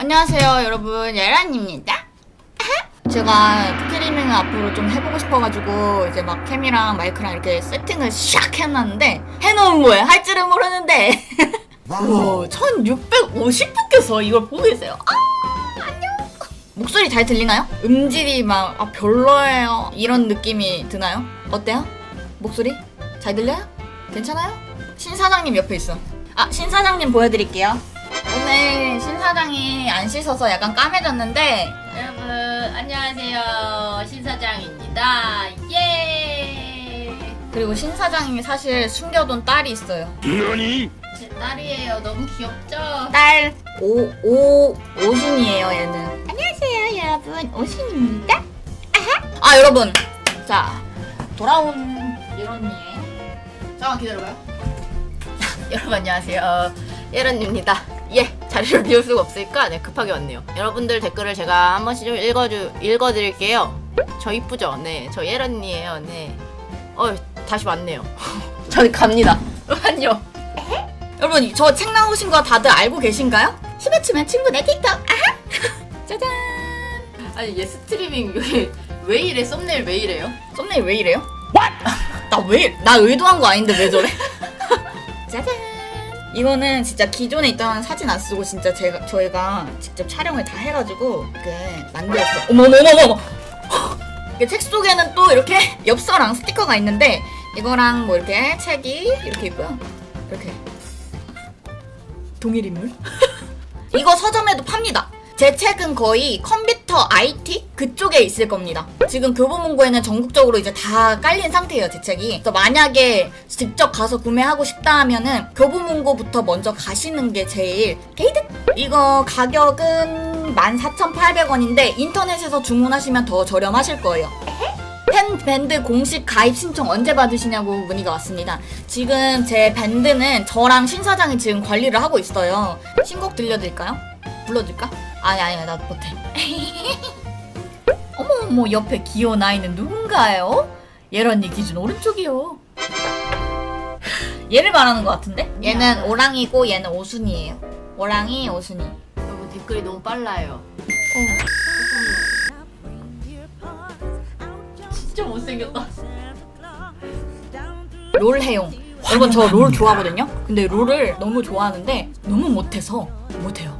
안녕하세요 여러분 예란입니다 제가 스트리밍을 앞으로 좀 해보고 싶어가지고 이제 막 캠이랑 마이크랑 이렇게 세팅을 샥 해놨는데 해놓은 거예요 할 줄은 모르는데 오, 1650분께서 이걸 보고 계세요 아 안녕 목소리 잘 들리나요? 음질이 막 아, 별로예요 이런 느낌이 드나요? 어때요? 목소리? 잘 들려요? 괜찮아요? 신 사장님 옆에 있어 아 신 사장님 보여드릴게요 오늘 신 사장이 안 씻어서 약간 까매졌는데 여러분 안녕하세요 신사장입니다 예 그리고 신 사장님이 사실 숨겨둔 딸이 있어요. 제 딸이에요 너무 귀엽죠 딸 오, 오, 오순이에요, 얘는. 안녕하세요, 여러분. 오순입니다. 아하. 아, 여러분. 자, 돌아온 이런님. 잠깐 기다려봐요. 여러분 안녕하세요 예런입니다 예 자리를 비울 수가 없으니까 네 급하게 왔네요 여러분들 댓글을 제가 한 번씩 좀 읽어주 읽어드릴게요 저 이쁘죠 네 저 예런이에요 네 어 다시 왔네요 저는 갑니다 안녕 여러분, 저 책 나오신 거 다들 알고 계신가요? 시베츠면 친구네 틱톡. 아하. 짜잔. 아니 얘 스트리밍 왜, 왜 이래 썸네일 왜 이래요 썸네일 왜 이래요? 나 왜, 나 의도한 거 아닌데 왜 저래? 짜잔. 이거는 진짜 기존에 있던 사진 안 쓰고 진짜 제가 저희가 직접 촬영을 다 해가지고 이렇게 만들었어요. 어머머머머. 이게 책 속에는 또 이렇게 엽서랑 스티커가 있는데 이거랑 뭐 이렇게 책이 이렇게 있고요. 이렇게 동일 인물. 이거 서점에도 팝니다. 제 책은 거의 컴퓨터 IT 그쪽에 있을 겁니다. 지금 교보문고에는 전국적으로 이제 다 깔린 상태예요, 제 책이. 그래서 만약에 직접 가서 구매하고 싶다 하면은 교보문고부터 먼저 가시는 게 제일 게이득! 이거 가격은 14,800원인데 인터넷에서 주문하시면 더 저렴하실 거예요. 팬 밴드 공식 가입 신청 언제 받으시냐고 문의가 왔습니다. 지금 제 밴드는 저랑 신 사장이 지금 관리를 하고 있어요. 신곡 들려드릴까요? 불러줄까? 아니 아니 나 못해. 어머 어머 옆에 귀여운 아이는 누군가요? 예런이 기준 오른쪽이요. 얘를 말하는 것 같은데? 얘는 오랑이고 얘는 오순이에요. 오랑이 오순이. 여러분 댓글이 너무 빨라요 진짜 못생겼다 롤 해용. 여러분 저 롤 좋아하거든요. 근데 롤을 너무 좋아하는데 너무 못해서 못해요.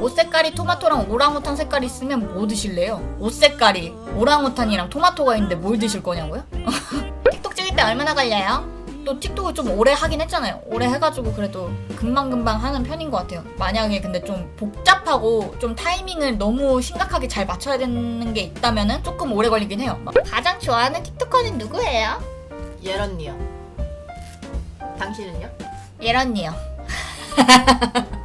옷 색깔이 토마토랑 오랑우탄 색깔이 있으면 뭐 드실래요? 옷 색깔이 오랑우탄이랑 토마토가 있는데 뭘 드실 거냐고요? 틱톡 찍을 때 얼마나 걸려요? 또 틱톡을 좀 오래 하긴 했잖아요. 오래 해가지고 그래도 금방금방 하는 편인 것 같아요. 만약에 근데 좀 복잡하고 좀 타이밍을 너무 심각하게 잘 맞춰야 되는 게 있다면은 조금 오래 걸리긴 해요. 막 가장 좋아하는 틱톡커는 누구예요? 예런이요 당신은요? 예런이요.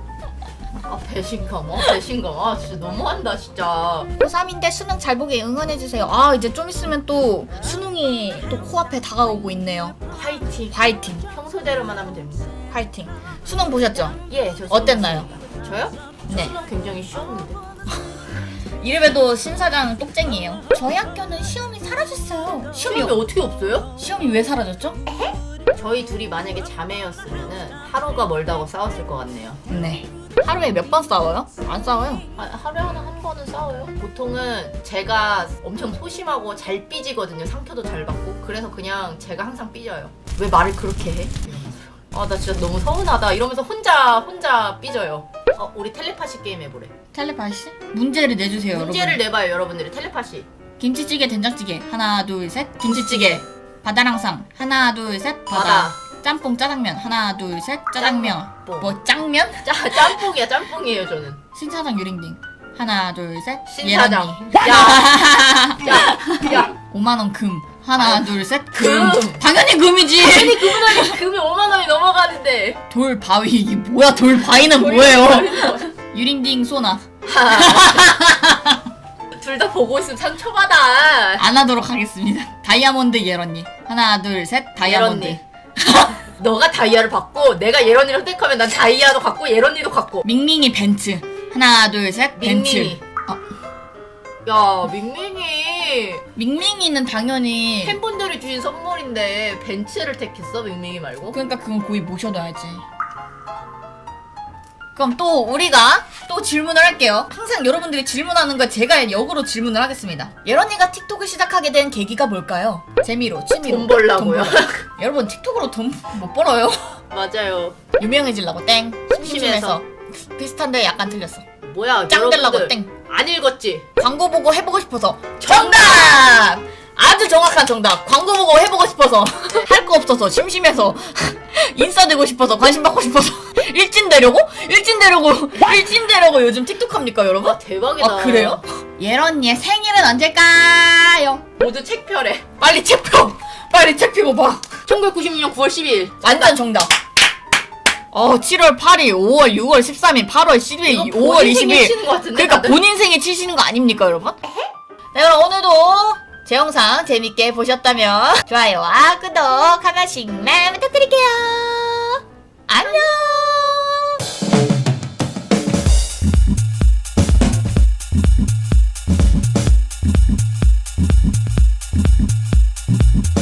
아 배신감 어 배신감 아 진짜 너무한다 진짜 고3인데 수능 잘 보게 응원해주세요. 아, 이제 좀 있으면 또 수능이 또 코앞에 다가오고 있네요. 화이팅 화이팅, 평소대로만 하면 됩니다 화이팅. 수능 보셨죠? 예 저 어땠나요? 저요? 네. 수능 굉장히 쉬웠는데 이래봬도 신사장 똑쟁이에요. 저희 학교는 시험이 사라졌어요. 시험이, 시험이 어떻게 없어요? 시험이 왜 사라졌죠? 저희 둘이 만약에 자매였으면은 하루가 멀다고 싸웠을 것 같네요 네. 하루에 몇 번 싸워요? 안 싸워요. 아, 하루에 하나 한 번은 싸워요 보통은 제가 엄청 소심하고 잘 삐지거든요 상처도 잘 받고 그래서 그냥 제가 항상 삐져요 왜 말을 그렇게 해? 아 나 진짜 너무 서운하다 이러면서 혼자 혼자 삐져요 어 우리 텔레파시 게임 해보래 텔레파시? 문제를 내주세요, 문제를 여러분. 내봐요 여러분들이 텔레파시 김치찌개, 된장찌개. 하나, 둘, 셋. 김치찌개. 바다랑상. 하나, 둘, 셋. 바다. 바다. 짬뽕, 짜장면. 하나, 둘, 셋. 짜장면. 짬뽕. 뭐, 짱면? 짜, 짬뽕이야 짬뽕이에요 저는. 신사장 유링딩. 하나 둘셋. 신사장 예란이 야야야. 5만 원 금. 하나 아유, 둘셋. 금. 금. 당연히 금이지. 아니 그분이 금이 5만 원이 넘어가는데. 돌 바위. 이게 뭐야 돌 바위는 뭐예요? 유링딩 소나. 둘 다 보고 있으면 상처받아 안 하도록 하겠습니다. 다이아몬드 예런이 하나 둘 셋. 다이아몬드. 예런이. 너가 다이아를 받고 내가 예런이를 선택하면 난 다이아도 갖고 예런이도 갖고. 밍밍이 벤츠. 하나 둘셋 벤츠. 밍밍이. 어, 야 밍밍이. 밍밍이는 당연히 팬분들이 주신 선물인데 벤츠를 택했어 밍밍이 말고? 그러니까 그건 고이 모셔둬야지. 그럼 또 우리가 또 질문을 할게요. 항상 여러분들이 질문하는 거 제가 역으로 질문을 하겠습니다. 예런이가 틱톡을 시작하게 된 계기가 뭘까요? 재미로, 취미로. 돈 벌라고요. 돈. 여러분 틱톡으로 돈 못 벌어요. 맞아요. 유명해지려고 땡. 심심해서. 심심해서. 비슷한데 약간 틀렸어. 뭐야? 짱 되려고 여러분들 땡. 안 읽었지? 광고 보고 해보고 싶어서 정답! 아주 정확한 정답. 광고 보고 해보고 싶어서 할 거 없어서 심심해서 인싸 되고 싶어서 관심 받고 싶어서 일진 되려고? 일진 되려고 일진 되려고 요즘 틱톡 합니까 여러분? 와 대박이다. 아 그래요? 예런이의 생일은 언제일까요? 모두 책표래. 빨리 책 펴! 빨리 책 펴고 봐! 1996년 9월 10일. 완전 정답! 어 7월 8일, 5월 6월 13일, 8월 12일, 5월 20일 치는 것 같은데. 그러니까 다들? 본인 생일 치시는 거 아닙니까, 여러분? 네, 그럼 오늘도 제 영상 재밌게 보셨다면 좋아요와 구독 한 번씩만 부탁드릴게요.